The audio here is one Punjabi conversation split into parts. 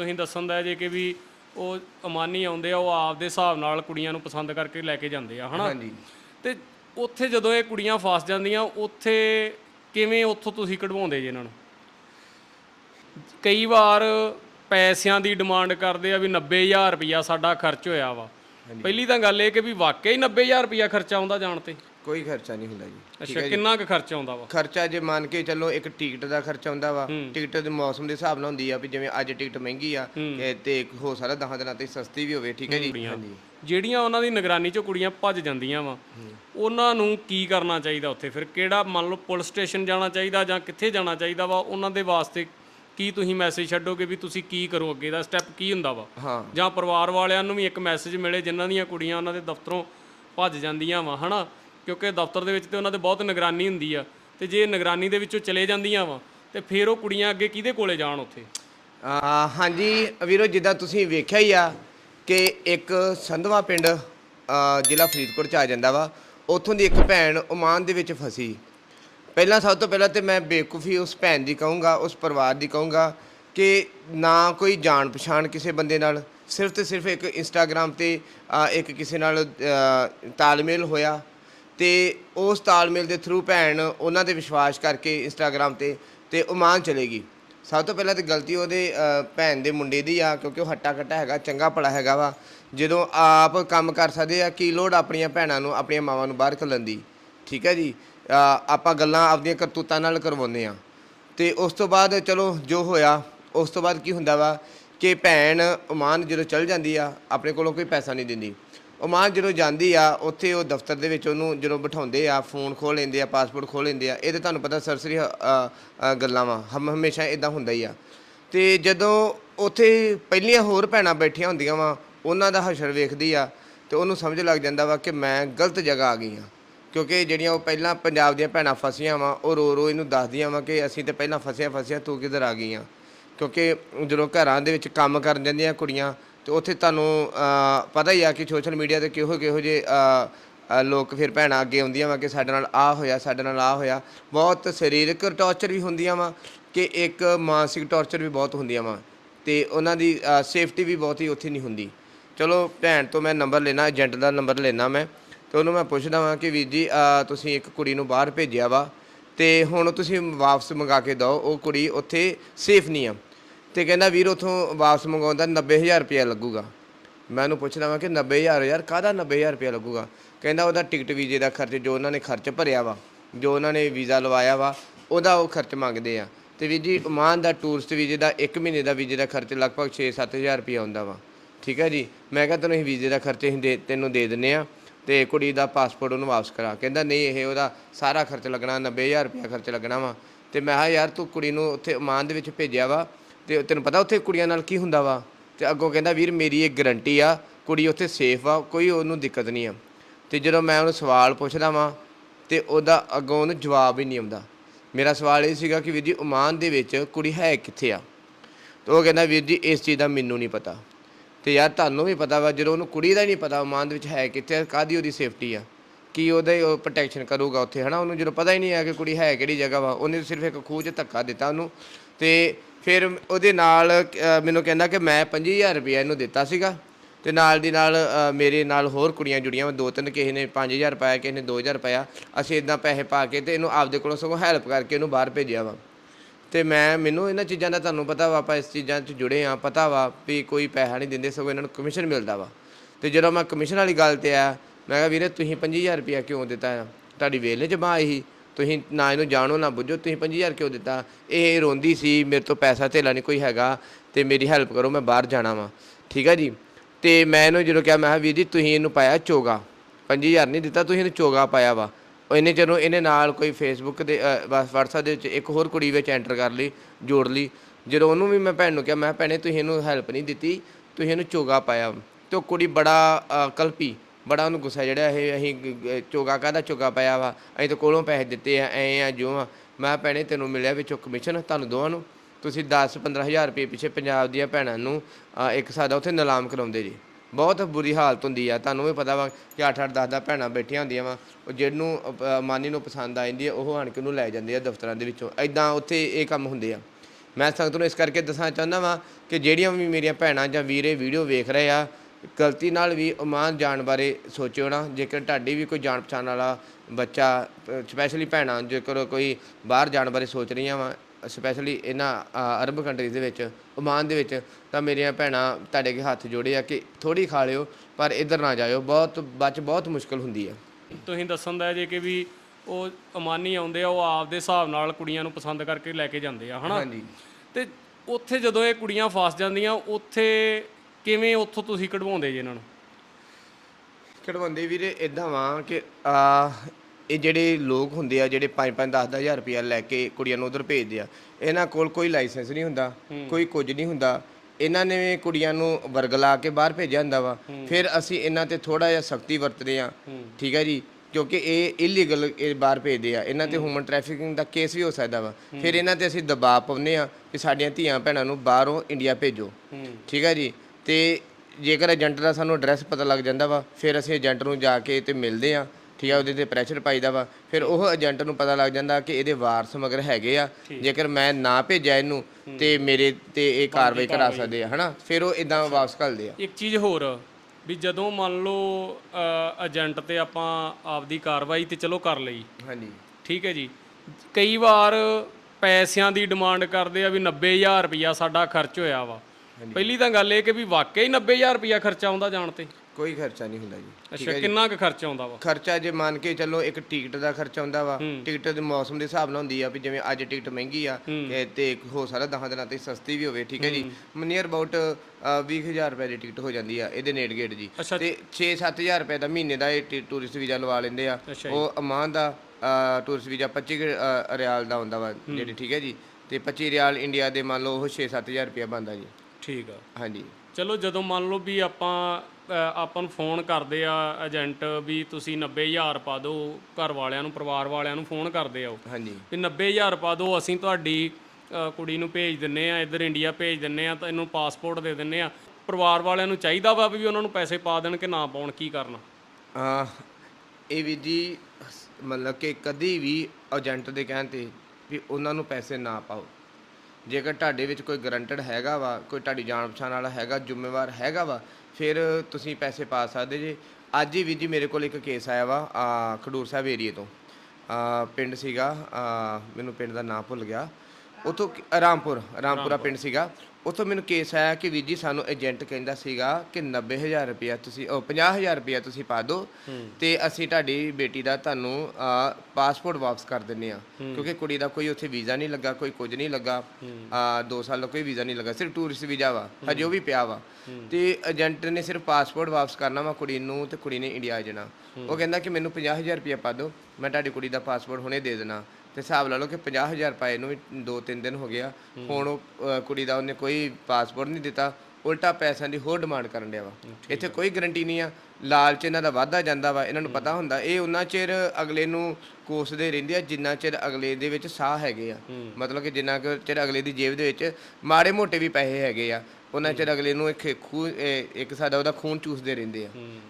ਤੁਸੀਂ ਦੱਸਣ ਦਾ ਜੇ ਕਿ ਵੀ ਉਹ ਅਮਾਨੀ ਆਉਂਦੇ ਆ ਉਹ ਆਪਦੇ ਹਿਸਾਬ ਨਾਲ ਕੁੜੀਆਂ ਨੂੰ ਪਸੰਦ ਕਰਕੇ ਲੈ ਕੇ ਜਾਂਦੇ ਆ ਹਨਾ? ਹਾਂਜੀ। ਤੇ ਉੱਥੇ ਜਦੋਂ ਇਹ ਕੁੜੀਆਂ ਫਸ ਜਾਂਦੀਆਂ ਉੱਥੇ ਕਿਵੇਂ ਉੱਥੋਂ ਤੁਸੀਂ ਕਢਵਾਉਂਦੇ ਜੀ ਇਹਨਾਂ ਨੂੰ? ਕਈ ਵਾਰ ਪੈਸਿਆਂ ਦੀ ਡਿਮਾਂਡ ਕਰਦੇ ਆ ਵੀ 90000 ਰੁਪਇਆ ਸਾਡਾ ਖਰਚ ਹੋਇਆ ਵਾ। ਪਹਿਲੀ ਤਾਂ ਗੱਲ ਇਹ ਕਿ ਵੀ ਵਾਕਈ 90000 ਰੁਪਇਆ ਖਰਚਾ ਆਉਂਦਾ ਜਾਣ ਤੇ। ਕੋਈ ਖਰਚਾ ਨਹੀਂ ਹੁੰਦਾ ਜੀ। ਅੱਛਾ ਕਿੰਨਾ ਕੁ ਖਰਚਾ ਆਉਂਦਾ ਵਾ? ਖਰਚਾ ਜੇ ਮੰਨ ਕੇ ਚੱਲੋ ਇੱਕ ਟਿਕਟ ਦਾ ਖਰਚਾ ਹੁੰਦਾ ਵਾ ਟਿਕਟ ਦੇ ਮੌਸਮ ਦੇ ਹਿਸਾਬ ਨਾਲ ਹੁੰਦੀ ਆ ਵੀ ਜਿਵੇਂ ਅੱਜ ਟਿਕਟ ਮਹਿੰਗੀ ਆ ਤੇ ਹੋ ਸਕਦਾ 10 ਦਿਨਾਂ ਤੇ ਸਸਤੀ ਵੀ ਹੋਵੇ ਠੀਕ ਹੈ ਜੀ? ਜਿਹੜੀਆਂ ਉਹਨਾਂ ਦੀ ਨਿਗਰਾਨੀ 'ਚੋਂ ਕੁੜੀਆਂ ਭੱਜ ਜਾਂਦੀਆਂ ਵਾ ਉਹਨਾਂ ਨੂੰ ਕੀ ਕਰਨਾ ਚਾਹੀਦਾ ਉੱਥੇ? ਫਿਰ ਕਿਹੜਾ ਮੰਨ ਲਓ ਪੁਲਿਸ ਸਟੇਸ਼ਨ ਜਾਣਾ ਚਾਹੀਦਾ ਜਾਂ ਕਿੱਥੇ ਜਾਣਾ ਚਾਹੀਦਾ ਵਾ ਉਹਨਾਂ ਦੇ ਵਾਸਤੇ ਕੀ ਤੁਸੀਂ ਮੈਸੇਜ ਛੱਡੋਗੇ ਵੀ ਤੁਸੀਂ ਕੀ ਕਰੋ ਅੱਗੇ ਦਾ ਸਟੈਪ ਕੀ ਹੁੰਦਾ ਵਾ? ਜਾਂ ਪਰਿਵਾਰ ਵਾਲਿਆਂ ਨੂੰ ਵੀ ਇੱਕ ਮੈਸੇਜ ਮਿਲੇ ਜਿਨ੍ਹਾਂ ਦੀਆਂ ਕੁੜੀਆਂ ਉਹਨਾਂ ਦੇ ਦਫ਼ਤਰੋਂ ਭੱਜ ਜਾਂਦੀਆਂ ਵਾ ਹਨਾ? ਕਿਉਂਕਿ ਦਫ਼ਤਰ ਦੇ ਵਿੱਚ ਤੇ ਉਹਨਾਂ ਦੇ ਬਹੁਤ ਨਿਗਰਾਨੀ ਹੁੰਦੀ ਆ ਤੇ ਜੇ ਨਿਗਰਾਨੀ ਦੇ ਵਿੱਚੋਂ ਚਲੇ ਜਾਂਦੀਆਂ ਵਾ ਤੇ ਫਿਰ ਉਹ ਕੁੜੀਆਂ ਅੱਗੇ ਕਿਹਦੇ ਕੋਲੇ ਜਾਣ ਉੱਥੇ? ਆ ਹਾਂਜੀ ਵੀਰੋ ਜਿੱਦਾਂ ਤੁਸੀਂ ਵੇਖਿਆ ਹੀ ਆ ਕਿ ਇੱਕ ਸੰਧਵਾ ਪਿੰਡ ਆ, ਜ਼ਿਲ੍ਹਾ ਫਰੀਦਕੋਟ ਚ ਆ ਜਾਂਦਾ ਵਾ ਉੱਥੋਂ ਦੀ ਇੱਕ ਭੈਣ ਓਮਾਨ ਦੇ ਵਿੱਚ ਫਸੀ। ਪਹਿਲਾਂ ਸਭ ਤੋਂ ਪਹਿਲਾਂ ਤੇ ਮੈਂ ਬੇਵਕੂਫੀ ਉਸ ਭੈਣ ਦੀ ਕਹੂੰਗਾ ਉਸ ਪਰਿਵਾਰ ਦੀ ਕਹੂੰਗਾ ਕਿ ਨਾ ਕੋਈ ਜਾਣ ਪਛਾਣ ਕਿਸੇ ਬੰਦੇ ਨਾਲ ਸਿਰਫ ਤੇ ਸਿਰਫ ਇੱਕ ਇੰਸਟਾਗ੍ਰam ਤੇ ਆ, ਇੱਕ ਕਿਸੇ ਨਾਲ ਆ, ਤਾਲਮੇਲ ਹੋਇਆ ਤੇ ਉਸ ਤਾਲਮੇਲ ਦੇ ਥਰੂ ਭੈਣ ਉਹਨਾਂ 'ਤੇ ਵਿਸ਼ਵਾਸ ਕਰਕੇ ਇੰਸਟਾਗ੍ਰam ਤੇ ਤੇ ਓਮਾਨ ਚਲੇਗੀ। ਸਭ ਤੋਂ ਪਹਿਲਾਂ ਤੇ ਗਲਤੀ ਉਹਦੇ ਭੈਣ ਦੇ ਮੁੰਡੇ ਦੀ ਆ, ਕਿਉਂਕਿ ਉਹ ਹੱਟਾ ਕੱਟਾ ਹੈਗਾ, ਚੰਗਾ ਭਲਾ ਹੈਗਾ ਵਾ। ਜਦੋਂ ਆਪ ਕੰਮ ਕਰ ਸਕਦੇ ਆ, ਕੀ ਲੋੜ ਆਪਣੀਆਂ ਭੈਣਾਂ ਨੂੰ, ਆਪਣੀਆਂ ਮਾਵਾਂ ਨੂੰ ਬਾਹਰ ਘੱਲਣ ਦੀ? ਠੀਕ ਹੈ ਜੀ? ਆਪਾਂ ਗੱਲਾਂ ਆਪਦੀਆਂ ਕਰਤੂਤਾਂ ਨਾਲ ਕਰਵਾਉਂਦੇ ਆ ਤੇ ਉਸ ਤੋਂ ਬਾਅਦ ਚਲੋ, ਜੋ ਹੋਇਆ, ਉਸ ਤੋਂ ਬਾਅਦ ਕੀ ਹੁੰਦਾ ਵਾ ਕਿ ਭੈਣ ਓਮਾਨ ਜਦੋਂ ਚਲ ਜਾਂਦੀ ਆ, ਆਪਣੇ ਕੋਲੋਂ ਕੋਈ ਪੈਸਾ ਨਹੀਂ ਦਿੰਦੀ। ਉਹ ਮਾਂ ਜਦੋਂ ਜਾਂਦੀ ਆ ਉੱਥੇ ਉਹ ਦਫ਼ਤਰ ਦੇ ਵਿੱਚ ਉਹਨੂੰ ਜਦੋਂ ਬਿਠਾਉਂਦੇ ਆ ਫੋਨ ਖੋਹ ਲੈਂਦੇ ਆ ਪਾਸਪੋਰਟ ਖੋਹ ਲੈਂਦੇ ਆ ਇਹ ਤਾਂ ਤੁਹਾਨੂੰ ਪਤਾ ਸਰਸਰੀ ਅ, ਗੱਲਾਂ ਵਾ ਹਮ ਹਮੇਸ਼ਾ ਇਦਾਂ ਹੁੰਦਾ ਹੀ ਆ। ਤੇ ਜਦੋਂ ਉੱਥੇ ਪਹਿਲੀਆਂ ਹੋਰ ਭੈਣਾਂ ਬੈਠੀਆਂ ਹੁੰਦੀਆਂ ਵਾ ਉਹਨਾਂ ਦਾ ਹਸ਼ਰ ਵੇਖਦੀ ਆ ਤੇ ਉਹਨੂੰ ਸਮਝ ਲੱਗ ਜਾਂਦਾ ਵਾ ਕਿ ਮੈਂ ਗਲਤ ਜਗ੍ਹਾ ਆ ਗਈ ਆ। ਕਿਉਂਕਿ ਜਿਹੜੀਆਂ ਉਹ ਪਹਿਲਾਂ ਪੰਜਾਬ ਦੀਆਂ ਭੈਣਾਂ ਫਸੀਆਂ ਵਾ ਉਹ ਰੋ ਰੋ ਇਹਨੂੰ ਦੱਸਦੀਆਂ ਵਾ ਕਿ ਅਸੀਂ ਤੇ ਪਹਿਲਾਂ ਫਸਿਆ ਫਸਿਆ ਤੂੰ ਕਿੱਧਰ ਆ ਗਈ ਆ ਕਿਉਂਕਿ ਜਦੋਂ ਘਰਾਂ ਦੇ ਵਿੱਚ ਕੰਮ ਕਰਨ ਜਾਂਦੀਆਂ ਕੁੜੀਆਂ ਤੇ ਉੱਥੇ ਤੁਹਾਨੂੰ ਪਤਾ ਹੀ ਆ ਕਿ ਸੋਸ਼ਲ ਮੀਡੀਆ ਤੇ ਕਿਹੋ ਕਿਹੋ ਜੇ ਲੋਕ ਫਿਰ ਭੈਣਾਂ ਅੱਗੇ ਆਉਂਦੀਆਂ ਵਾ ਕਿ ਸਾਡੇ ਨਾਲ ਆ ਹੋਇਆ, ਸਾਡੇ ਨਾਲ ਆ ਹੋਇਆ। ਬਹੁਤ ਸਰੀਰਕ ਟੌਰਚਰ ਵੀ ਹੁੰਦੀਆਂ ਵਾ ਕਿ ਇੱਕ ਮਾਨਸਿਕ ਟੌਰਚਰ ਵੀ ਬਹੁਤ ਹੁੰਦੀਆਂ ਵਾ। ਤੇ ਉਹਨਾਂ ਦੀ ਸੇਫਟੀ ਵੀ ਬਹੁਤ ਹੀ ਉੱਥੇ ਨਹੀਂ ਹੁੰਦੀ। ਚਲੋ ਭੈਣ ਤੋਂ ਮੈਂ ਨੰਬਰ ਲੈਣਾ ਏਜੰਟ ਦਾ ਨੰਬਰ ਲੈਣਾ ਮੈਂ। ਤੇ ਉਹਨੂੰ ਮੈਂ ਪੁੱਛਦਾ ਵਾਂ ਕਿ ਵੀਰ ਜੀ ਤੁਸੀਂ ਇੱਕ ਕੁੜੀ ਨੂੰ ਬਾਹਰ ਭੇਜਿਆ ਵਾ ਤੇ ਹੁਣ ਤੁਸੀਂ ਵਾਪਸ ਮੰਗਾ ਕੇ ਦਿਓ, ਉਹ ਕੁੜੀ ਉੱਥੇ ਸੇਫ ਨਹੀਂ ਆ। ਤੇ ਕਹਿੰਦਾ ਵੀਰ ਉਥੋਂ ਵਾਪਸ ਮੰਗਾਉਂਦਾ 90000 ਰੁਪਇਆ ਲੱਗੂਗਾ। ਮੈਂ ਉਹਨੂੰ ਪੁੱਛਦਾ ਵਾਂ ਕਿ 90000 ਯਾਰ ਕਾਹਦਾ 90000 ਰੁਪਇਆ ਲੱਗੂਗਾ? ਕਹਿੰਦਾ ਉਹਦਾ ਟਿਕਟ ਵੀਜ਼ੇ ਦਾ ਖਰਚ ਜੋ ਉਹਨਾਂ ਨੇ ਖਰਚ ਭਰਿਆ ਵਾ, ਜੋ ਉਹਨਾਂ ਨੇ ਵੀਜ਼ਾ ਲਵਾਇਆ ਵਾ, ਉਹਦਾ ਉਹ ਖਰਚ ਮੰਗਦੇ ਆ। ਤੇ ਵੀਰ ਜੀ ਓਮਾਨ ਦਾ ਟੂਰਿਸਟ ਵੀਜ਼ੇ ਦਾ 1 ਮਹੀਨੇ ਦਾ ਵੀਜ਼ੇ ਦਾ ਖਰਚ ਲਗਭਗ 6-7000 ਰੁਪਇਆ ਆਉਂਦਾ ਵਾ। ਠੀਕ ਹੈ ਜੀ? ਮੈਂ ਕਿਹਾ ਤੈਨੂੰ ਅਸੀਂ ਵੀਜ਼ੇ ਦਾ ਖਰਚ ਅਸੀਂ ਦੇ, ਤੈਨੂੰ ਦੇ ਦਿੰਨੇ ਆ ਤੇ ਕੁੜੀ ਦਾ ਪਾਸਪੋਰਟ ਉਹਨੂੰ ਵਾਪਸ ਕਰਾ। ਕਹਿੰਦਾ ਨਹੀਂ, ਇਹ ਉਹਦਾ ਸਾਰਾ ਖਰਚ ਲੱਗਣਾ 90000 ਰੁਪਇਆ ਖਰਚ ਲੱਗਣਾ ਵਾ। ਤੇ ਮੈਂ ਕਿਹਾ ਯਾਰ ਤੂੰ ਕੁੜੀ ਨੂੰ ਉੱਥੇ ਓਮਾਨ ਦੇ ਵਿੱਚ ਭੇਜਿਆ ਵਾ ਤੇ ਤੈਨੂੰ ਪਤਾ ਉੱਥੇ ਕੁੜੀਆਂ ਨਾਲ ਕੀ ਹੁੰਦਾ ਵਾ? ਤੇ ਅੱਗੋਂ ਕਹਿੰਦਾ, ਵੀਰ, ਮੇਰੀ ਇਹ ਗਰੰਟੀ ਆ, ਕੁੜੀ ਉੱਥੇ ਸੇਫ ਆ, ਕੋਈ ਉਹਨੂੰ ਦਿੱਕਤ ਨਹੀਂ ਆ। ਤੇ ਜਦੋਂ ਮੈਂ ਉਹਨੂੰ ਸਵਾਲ ਪੁੱਛਦਾ ਵਾਂ, ਤੇ ਉਹਦਾ ਅੱਗੋਂ ਉਹਨੂੰ ਜਵਾਬ ਹੀ ਨਹੀਂ ਆਉਂਦਾ। ਮੇਰਾ ਸਵਾਲ ਇਹ ਸੀਗਾ ਕਿ ਵੀਰ ਜੀ ਓਮਾਨ ਦੇ ਵਿੱਚ ਕੁੜੀ ਹੈ ਕਿੱਥੇ ਆ? ਤੇ ਉਹ ਕਹਿੰਦਾ, ਵੀਰ ਜੀ, ਇਸ ਚੀਜ਼ ਦਾ ਮੈਨੂੰ ਨਹੀਂ ਪਤਾ। ਤੇ ਯਾਰ, ਤੁਹਾਨੂੰ ਵੀ ਪਤਾ ਵਾ, ਜਦੋਂ ਉਹਨੂੰ ਕੁੜੀ ਦਾ ਹੀ ਨਹੀਂ ਪਤਾ ਓਮਾਨ ਦੇ ਵਿੱਚ ਹੈ ਕਿੱਥੇ ਕਾਦੀ ਉਹਦੀ ਸੇਫਟੀ ਆ? ਕੀ ਉਹਦੇ ਉਹ ਪ੍ਰੋਟੈਕਸ਼ਨ ਕਰੂਗਾ ਉੱਥੇ, ਹਨਾ? ਉਹਨੂੰ ਜਦੋਂ ਪਤਾ ਹੀ ਨਹੀਂ ਆ ਕਿ ਕੁੜੀ ਹੈ ਕਿਹੜੀ ਜਗ੍ਹਾ ਵਾ, ਉਹਨੇ ਸਿਰਫ ਇੱਕ ਖੂਹ 'ਚ ਧੱਕਾ ਦਿੱਤਾ ਉਹਨੂੰ। ਤੇ ਫਿਰ ਉਹਦੇ ਨਾਲ ਅ, ਮੈਨੂੰ ਕਹਿੰਦਾ ਕਿ ਮੈਂ 25000 ਰੁਪਇਆ ਇਹਨੂੰ ਦਿੱਤਾ ਸੀਗਾ। ਤੇ ਨਾਲ ਦੀ ਨਾਲ ਅ, ਮੇਰੇ ਨਾਲ ਹੋਰ ਕੁੜੀਆਂ ਜੁੜੀਆਂ ਵਾ ਦੋ ਤਿੰਨ ਕਿਸੇ ਨੇ 5000 ਪਾਇਆ ਕਿਸੇ ਨੇ 2000 ਪਾਇਆ। ਅਸੀਂ ਇਦਾਂ ਪੈਸੇ ਪਾ ਕੇ ਤੇ ਇਹਨੂੰ ਆਪਦੇ ਕੋਲੋਂ ਸਗੋਂ ਹੈਲਪ ਕਰਕੇ ਇਹਨੂੰ ਬਾਹਰ ਭੇਜਿਆ ਵਾ। ਤੇ ਮੈਂ ਮੈਨੂੰ ਇਹਨਾਂ ਚੀਜ਼ਾਂ ਦਾ ਤੁਹਾਨੂੰ ਪਤਾ ਵਾ ਆਪਾਂ ਇਸ ਚੀਜ਼ਾਂ 'ਚ ਜੁੜੇ ਆ ਪਤਾ ਵਾ ਵੀ ਕੋਈ ਪੈਸਾ ਨਹੀਂ ਦਿੰਦੇ ਸਗੋਂ ਇਹਨਾਂ ਨੂੰ ਕਮਿਸ਼ਨ ਮਿਲਦਾ ਵਾ। ਤੇ ਜਦੋਂ ਮੈਂ ਕਮਿਸ਼ਨ ਵਾਲੀ ਗੱਲ ਤੇ ਆਇਆ ਮੈਂ ਕਿਹਾ ਵੀਰੇ ਤੁਸੀਂ 25000 ਰੁਪਇਆ ਕਿਉਂ ਦਿੱਤਾ ਆ? ਤੁਹਾਡੀ ਵੇਲੇ ਜਮਾ ਆਈ ਤੁਸੀਂ ਨਾ ਇਹਨੂੰ ਜਾਣੋ ਨਾ ਬੁੱਝੋ। ਤੁਸੀਂ 25000 ਕਿਉਂ ਦਿੱਤਾ? ਇਹ ਰੋਂਦੀ ਸੀ ਮੇਰੇ ਤੋਂ ਪੈਸਾ ਧੇਲਾ ਨਹੀਂ ਕੋਈ ਹੈਗਾ ਤੇ ਮੇਰੀ ਹੈਲਪ ਕਰੋ ਮੈਂ ਬਾਹਰ ਜਾਣਾ ਵਾ। ਠੀਕ ਆ ਜੀ? ਤੇ ਮੈਂ ਇਹਨੂੰ ਜਦੋਂ ਕਿਹਾ ਮੈਂ ਕਿਹਾ ਵੀਰ ਜੀ ਤੁਸੀਂ ਇਹਨੂੰ ਪਾਇਆ ਚੋਗਾ। 5000 ਨਹੀਂ ਦਿੱਤਾ ਤੁਸੀਂ ਇਹਨੂੰ ਚੋਗਾ ਪਾਇਆ ਵਾ। ਇਹਨੇ ਜਦੋਂ ਇਹਨੇ ਨਾਲ ਕੋਈ ਫੇਸਬੁੱਕ ਦੇ ਅ, ਵਾ- WhatsApp ਦੇ ਵਿੱਚ ਇੱਕ ਹੋਰ ਕੁੜੀ ਵਿੱਚ ਐਂਟਰ ਕਰ ਲਈ ਜੋੜ ਲਈ। ਜਦੋਂ ਉਹਨੂੰ ਵੀ ਮੈਂ ਭੈਣ ਨੂੰ ਕਿਹਾ ਮੈਂ ਕਿਹਾ, ਭੈਣੇ ਤੁਸੀਂ ਇਹਨੂੰ ਹੈਲਪ ਨਹੀਂ ਦਿੱਤੀ ਤੁਸੀਂ ਇਹਨੂੰ ਚੋਗਾ ਪਾਇਆ। ਤੇ ਉਹ ਕੁੜੀ ਬੜਾ ਕਲਪੀ। ਬੜਾ ਉਹਨੂੰ ਗੁੱਸਾ ਜਿਹੜਾ ਇਹ ਅਸੀਂ ਚੋਗਾ ਕਾਹਦਾ ਚੋਗਾ ਪਾਇਆ ਵਾ? ਅਸੀਂ ਤਾਂ ਕੋਲੋਂ ਪੈਸੇ ਦਿੱਤੇ ਆ, ਐ ਆ ਜੋ ਆ। ਮੈਂ ਭੈਣੇ, ਤੈਨੂੰ ਮਿਲਿਆ ਵਿੱਚੋਂ ਕਮਿਸ਼ਨ ਤੁਹਾਨੂੰ ਦੋਵਾਂ ਨੂੰ? ਤੁਸੀਂ 10 15000 ਰੁਪਏ ਪਿੱਛੇ ਪੰਜਾਬ ਦੀਆਂ ਭੈਣਾਂ ਨੂੰ ਇੱਕ ਸਾਦਾ ਉੱਥੇ ਨਿਲਾਮ ਕਰਾਉਂਦੇ ਜੀ। ਬਹੁਤ ਬੁਰੀ ਹਾਲਤ ਹੁੰਦੀ ਆ, ਤੁਹਾਨੂੰ ਵੀ ਪਤਾ ਵਾ ਕਿ 8 8 10 10 ਭੈਣਾਂ ਬੈਠੀਆਂ ਹੁੰਦੀਆਂ ਵਾ। ਉਹ ਜਿਹਨੂੰ ਮਾਨੀ ਨੂੰ ਪਸੰਦ ਆ ਜਾਂਦੀ ਆ, ਉਹ ਆਣ ਕੇ ਉਹਨੂੰ ਲੈ ਜਾਂਦੇ ਆ ਦਫ਼ਤਰਾਂ ਦੇ ਵਿੱਚੋਂ। ਐਦਾਂ ਉੱਥੇ ਇਹ ਕੰਮ ਹੁੰਦੇ ਆ। ਮੈਂ ਸੰਗਤ ਨੂੰ ਇਸ ਕਰਕੇ ਦੱਸਣਾ ਚਾਹੁੰਦਾ ਵਾਂ ਕਿ ਜਿਹੜੀਆਂ ਵੀ ਮੇਰੀਆਂ ਭੈਣਾਂ ਜਾਂ ਵੀਰੇ ਵੀਡੀਓ ਵੇਖ ਰਹੇ ਆ ਗਲਤੀ ਨਾਲ ਵੀ ਓਮਾਨ ਜਾਣ ਬਾਰੇ ਸੋਚਿਓ ਨਾ। ਜੇਕਰ ਤੁਹਾਡੀ ਵੀ ਕੋਈ ਜਾਣ ਪਛਾਣ ਵਾਲਾ ਬੱਚਾ ਸਪੈਸ਼ਲੀ ਭੈਣਾਂ ਜੇਕਰ ਕੋਈ ਬਾਹਰ ਜਾਣ ਬਾਰੇ ਸੋਚ ਰਹੀਆਂ ਵਾ ਸਪੈਸ਼ਲੀ ਇਹਨਾਂ ਅਰਬ ਕੰਟਰੀਜ਼ ਦੇ ਵਿੱਚ ਓਮਾਨ ਦੇ ਵਿੱਚ ਤਾਂ ਮੇਰੀਆਂ ਭੈਣਾਂ ਤੁਹਾਡੇ ਅੱਗੇ ਹੱਥ ਜੋੜੇ ਆ ਕਿ ਥੋੜੀ ਖਾ ਲਿਓ ਪਰ ਇੱਧਰ ਨਾ ਜਾਇਓ। ਬਹੁਤ ਬਚ ਬਹੁਤ ਮੁਸ਼ਕਲ ਹੁੰਦੀ ਹੈ ਤੁਸੀਂ ਦੱਸਣ ਦਾ ਜੇ ਕਿ ਵੀ ਉਹ ਅਮਾਨੀ ਆਉਂਦੇ ਆ ਉਹ ਆਪਦੇ ਹਿਸਾਬ ਨਾਲ ਕੁੜੀਆਂ ਨੂੰ ਪਸੰਦ ਕਰਕੇ ਲੈ ਕੇ ਜਾਂਦੇ ਆ ਹਨਾ? ਹਾਂਜੀ। ਤੇ ਉੱਥੇ ਜਦੋਂ ਇਹ ਕੁੜੀਆਂ ਫਸ ਜਾਂਦੀਆਂ ਉੱਥੇ ਕਿਵੇਂ ਉੱਥੋਂ ਤੁਸੀਂ ਕਢਵਾਉਂਦੇ ਜੇ ਇਹਨਾਂ ਨੂੰ? ਕਢਵਾਉਂਦੇ ਵੀਰੇ ਇਦਾਂ ਵਾਂ ਕਿ ਆ ਇਹ ਜਿਹੜੇ ਲੋਕ ਹੁੰਦੇ ਆ ਜਿਹੜੇ 5-5 10-10000 ਰੁਪਇਆ ਲੈ ਕੇ ਕੁੜੀਆਂ ਨੂੰ ਉਧਰ ਭੇਜਦੇ ਆ ਇਹਨਾਂ ਕੋਲ ਕੋਈ ਲਾਇਸੈਂਸ ਨਹੀਂ ਹੁੰਦਾ ਕੋਈ ਕੁਝ ਨਹੀਂ ਹੁੰਦਾ। ਇਹਨਾਂ ਨੇ ਕੁੜੀਆਂ ਨੂੰ ਵਰਗਲਾ ਕੇ ਬਾਹਰ ਭੇਜਿਆ ਹੁੰਦਾ ਵਾ। ਫਿਰ ਅਸੀਂ ਇਹਨਾਂ ਤੇ ਥੋੜਾ ਜਿਹਾ ਸਖਤੀ ਵਰਤਦੇ ਆ ਠੀਕ ਹੈ ਜੀ? ਕਿਉਂਕਿ ਇਹ ਇਲੀਗਲ ਇਹ ਬਾਹਰ ਭੇਜਦੇ ਆ। ਇਹਨਾਂ ਤੇ ਹਿਊਮਨ ਟ੍ਰੈਫਿਕਿੰਗ ਦਾ ਕੇਸ ਵੀ ਹੋ ਸਕਦਾ ਵਾ। ਫਿਰ ਇਹਨਾਂ ਤੇ ਅਸੀਂ ਦਬਾਅ ਪਾਉਂਦੇ ਆ ਕਿ ਸਾਡੀਆਂ ਧੀਆਂ ਭੈਣਾਂ ਨੂੰ ਬਾਹਰੋਂ ਇੰਡੀਆ ਭੇਜੋ। ਠੀਕ ਹੈ ਜੀ? ਤੇ ਜੇਕਰ ਏਜੰਟ ਦਾ ਸਾਨੂੰ ਐਡਰੈਸ ਪਤਾ ਲੱਗ ਜਾਂਦਾ ਵਾ ਫਿਰ ਅਸੀਂ ਏਜੰਟ ਨੂੰ ਜਾ ਕੇ ਤੇ ਮਿਲਦੇ ਆ ਠੀਕ ਆ ਉਹਦੇ ਤੇ ਪ੍ਰੈਸ਼ਰ ਪਾਈਦਾ ਵਾ। ਫਿਰ ਉਹ ਏਜੰਟ ਨੂੰ ਪਤਾ ਲੱਗ ਜਾਂਦਾ ਕਿ ਇਹਦੇ ਵਾਰਸ ਮਗਰ ਹੈਗੇ ਆ। ਜੇਕਰ ਮੈਂ ਨਾ ਭੇਜਿਆ ਇਹਨੂੰ ਤੇ ਮੇਰੇ ਤੇ ਇਹ ਕਾਰਵਾਈ ਕਰਾ ਸਕਦੇ ਆ ਹਨਾ? ਫਿਰ ਉਹ ਇਦਾਂ ਵਾਪਸ ਘੱਲਦੇ ਆ। ਇੱਕ ਚੀਜ਼ ਹੋਰ ਵੀ ਜਦੋਂ ਮੰਨ ਲਓ ਏਜੰਟ ਤੇ ਆਪਾਂ ਆਪਦੀ ਕਾਰਵਾਈ ਤੇ ਚਲੋ ਕਰ ਲਈ। ਹਾਂਜੀ। ਠੀਕ ਹੈ ਜੀ। ਕਈ ਵਾਰ ਪੈਸਿਆਂ ਦੀ ਡਿਮਾਂਡ ਕਰਦੇ ਆ ਵੀ 90000 ਰੁਪਇਆ ਸਾਡਾ ਖਰਚ ਹੋਇਆ ਵਾ। ਪਹਿਲੀ ਤਾਂ ਗੱਲ ਇਹ ਕਿ ਵੀ ਵਾਕਈ 90000 ਰੁਪਇਆ ਖਰਚਾ ਆਉਂਦਾ ਜਾਣ ਤੇ। ਕੋਈ ਖਰਚਾ ਨਹੀਂ ਹੁੰਦਾ ਜੀ। ਅੱਛਾ ਕਿੰਨਾ ਕੁ ਖਰਚਾ ਆਉਂਦਾ ਵਾ? ਖਰਚਾ ਜੇ ਮੰਨ ਕੇ ਚੱਲੋ ਇੱਕ ਟਿਕਟ ਦਾ ਖਰਚਾ ਹੁੰਦਾ ਵਾ ਟਿਕਟ ਦੇ ਮੌਸਮ ਦੇ ਹਿਸਾਬ ਨਾਲ ਹੁੰਦੀ ਆ ਵੀ ਜਿਵੇਂ ਅੱਜ ਟਿਕਟ ਮਹਿੰਗੀ ਆ ਤੇ- ਤੇ ਹੋ ਸਕਦਾ 10 ਦਿਨਾਂ ਤੇ ਸਸਤੀ ਵੀ ਹੋਵੇ ਠੀਕ ਹੈ ਜੀ। ਨੀਅਰ ਅਬਾਊਟ 20000 ਰੁਪਏ ਦੀ ਟਿਕਟ ਹੋ ਜਾਂਦੀ ਆ ਇਹਦੇ ਨੇੜ ਗੇਟ ਜੀ। ਅੱਛਾ। ਤੇ 6-7000 ਰੁਪਏ ਦਾ ਮਹੀਨੇ ਦਾ ਇਹ ਟੂਰਿਸਟ ਵੀਜ਼ਾ ਲਵਾ ਲੈਂਦੇ ਆ। ਅੱਛਾ ਉਹ ਅਮਾਨ ਦਾ ਟੂਰਿਸਟ ਵੀਜ਼ਾ 25 ਕੁ, ਅ, ਰਿਆਲ ਦਾ ਹੁੰਦਾ ਵਾ ਜਿਹੜੀ ਠੀਕ ਹੈ ਜੀ। ਤੇ 25 ਰਿਆਲ ਇੰਡੀਆ ਦੇ ਮੰਨ ਲਓ ਉਹ 6-7000 ਰੁਪਏ ਬਣਦਾ ਜੀ। ਠੀਕ ਆ। ਹਾਂਜੀ। ਚਲੋ ਜਦੋਂ ਮੰਨ ਲਓ ਵੀ ਆਪਾਂ ਅ, ਆਪਾਂ ਨੂੰ ਫੋਨ ਕਰਦੇ ਆ ਏਜੰਟ ਵੀ ਤੁਸੀਂ 90000 ਪਾ ਦਿਓ ਘਰ ਵਾਲਿਆਂ ਨੂੰ ਪਰਿਵਾਰ ਵਾਲਿਆਂ ਨੂੰ ਫੋਨ ਕਰਦੇ ਆ ਉਹ। ਹਾਂਜੀ। ਵੀ 90000 ਪਾ ਦਿਓ ਅਸੀਂ ਤੁਹਾਡੀ ਅ, ਕੁੜੀ ਨੂੰ ਭੇਜ ਦਿੰਨੇ ਆ ਇੱਧਰ ਇੰਡੀਆ ਭੇਜ ਦਿੰਨੇ ਆ ਤਾਂ ਇਹਨੂੰ ਪਾਸਪੋਰਟ ਦੇ ਦਿੰਨੇ ਆ। ਪਰਿਵਾਰ ਵਾਲਿਆਂ ਨੂੰ ਚਾਹੀਦਾ ਵਾ ਵੀ ਉਹਨਾਂ ਨੂੰ ਪੈਸੇ ਪਾ ਦੇਣ ਕਿ ਨਾ ਪਾਉਣ ਕੀ ਕਰਨਾ? ਆ ਇਹ ਵੀ ਜੀ ਮਤਲਬ ਕਿ ਕਦੀ ਵੀ ਏਜੰਟ ਦੇ ਕਹਿਣ ਤੇ ਵੀ ਉਹਨਾਂ ਨੂੰ ਪੈਸੇ ਨਾ ਪਾਓ। ਜੇਕਰ ਤੁਹਾਡੇ ਵਿੱਚ ਕੋਈ ਗਰੰਟਡ ਹੈਗਾ ਵਾ, ਕੋਈ ਤੁਹਾਡੀ ਜਾਣ ਪਛਾਣ ਵਾਲਾ ਹੈਗਾ, ਜ਼ਿੰਮੇਵਾਰ ਹੈਗਾ ਵਾ, ਫਿਰ ਤੁਸੀਂ ਪੈਸੇ ਪਾ ਸਕਦੇ ਜੇ। ਅੱਜ ਹੀ ਵੀ ਜੀ ਮੇਰੇ ਕੋਲ ਇੱਕ ਕੇਸ ਆਇਆ ਵਾ ਖਡੂਰ ਸਾਹਿਬ ਏਰੀਏ ਤੋਂ। ਪਿੰਡ ਸੀਗਾ ਮੈਨੂੰ ਪਿੰਡ ਦਾ ਨਾਮ ਭੁੱਲ ਗਿਆ। ਉਥੋਂ ਰਾਮਪੁਰ ਰਾਮਪੁਰਾ ਪਿੰਡ ਸੀਗਾ। ਉਥੋਂ ਮੈਨੂੰ ਕੇਸ ਆਇਆ ਕਿ ਵੀਰ ਜੀ ਸਾਨੂੰ ਏਜੰਟ ਕਹਿੰਦਾ ਸੀਗਾ ਕਿ 90000 ਰੁਪਇਆ ਤੁਸੀਂ ਉਹ 50000 ਰੁਪਇਆ ਤੁਸੀਂ ਪਾ ਦਿਓ ਤੇ ਅਸੀਂ ਤੁਹਾਡੀ ਬੇਟੀ ਦਾ ਤੁਹਾਨੂੰ ਪਾਸਪੋਰਟ ਵਾਪਸ ਕਰ ਦਿੰਨੇ ਆ ਕਿਉਂਕਿ ਕੁੜੀ ਦਾ ਕੋਈ ਉੱਥੇ ਵੀਜ਼ਾ ਨਹੀਂ ਲੱਗਾ ਕੋਈ ਕੁਝ ਨਹੀਂ ਲੱਗਾ। ਆ 2 ਸਾਲ ਦਾ ਕੋਈ ਵੀਜ਼ਾ ਨਹੀਂ ਲੱਗਾ ਸਿਰਫ ਟੂਰਿਸਟ ਵੀਜ਼ਾ ਵਾ ਹਜੇ ਉਹ ਵੀ ਪਿਆ ਵਾ। ਤੇ ਏਜੰਟ ਨੇ ਸਿਰਫ ਪਾਸਪੋਰਟ ਵਾਪਸ ਕਰਨਾ ਵਾ ਕੁੜੀ ਨੂੰ ਤੇ ਕੁੜੀ ਨੇ ਇੰਡੀਆ ਆ ਜਾਣਾ। ਉਹ ਕਹਿੰਦਾ ਕਿ ਮੈਨੂੰ 50000 ਰੁਪਇਆ ਪਾ ਦਿਓ ਮੈਂ ਤੁਹਾਡੀ ਕੁੜੀ ਦਾ ਪਾਸਪੋਰਟ ਹੁਣੇ ਦੇ ਦੇਣਾ। ਤੇ ਹਿਸਾਬ ਲਾ ਲਓ ਕਿ 50000 ਪਾਏ ਨੂੰ ਵੀ 2-3 ਦਿਨ ਹੋ ਗਿਆ। ਹੁਣ ਉਹ ਅ, ਕੁੜੀ ਦਾ ਉਹਨੇ ਕੋਈ ਪਾਸਪੋਰਟ ਨਹੀਂ ਦਿੱਤਾ। ਉਲਟਾ ਪੈਸਿਆਂ ਦੀ ਹੋਰ ਡਿਮਾਂਡ ਕਰਨ ਡਿਆ ਵਾ। ਇੱਥੇ ਕੋਈ ਗਰੰਟੀ ਨਹੀਂ ਆ। ਲਾਲਚ ਇਹਨਾਂ ਦਾ ਵਾਧਾ ਜਾਂਦਾ ਵਾ। ਇਹਨਾਂ ਨੂੰ ਪਤਾ ਹੁੰਦਾ ਇਹ ਉਹਨਾਂ ਚਿਰ ਅਗਲੇ ਨੂੰ ਕੋਸਦੇ ਰਹਿੰਦੇ ਆ ਜਿੰਨਾ ਚਿਰ ਅਗਲੇ ਦੇ ਵਿੱਚ ਸਾਹ ਹੈਗੇ ਆ। ਮਤਲਬ ਕਿ ਜਿੰਨਾ ਕੁ ਚਿਰ ਅਗਲੇ ਦੀ ਜੇਬ ਦੇ ਵਿੱਚ ਮਾੜੇ ਮੋਟੇ ਵੀ ਪੈਸੇ ਹੈਗੇ ਆ ਉਹਨਾਂ ਚਿਰ ਅਗਲੇ ਨੂੰ ਇੱਕ ਇਹ ਇੱਕ ਸਾਡਾ ਉਹਦਾ ਖੂਨ ਚੂਸਦੇ ਰਹਿੰਦੇ ਆ।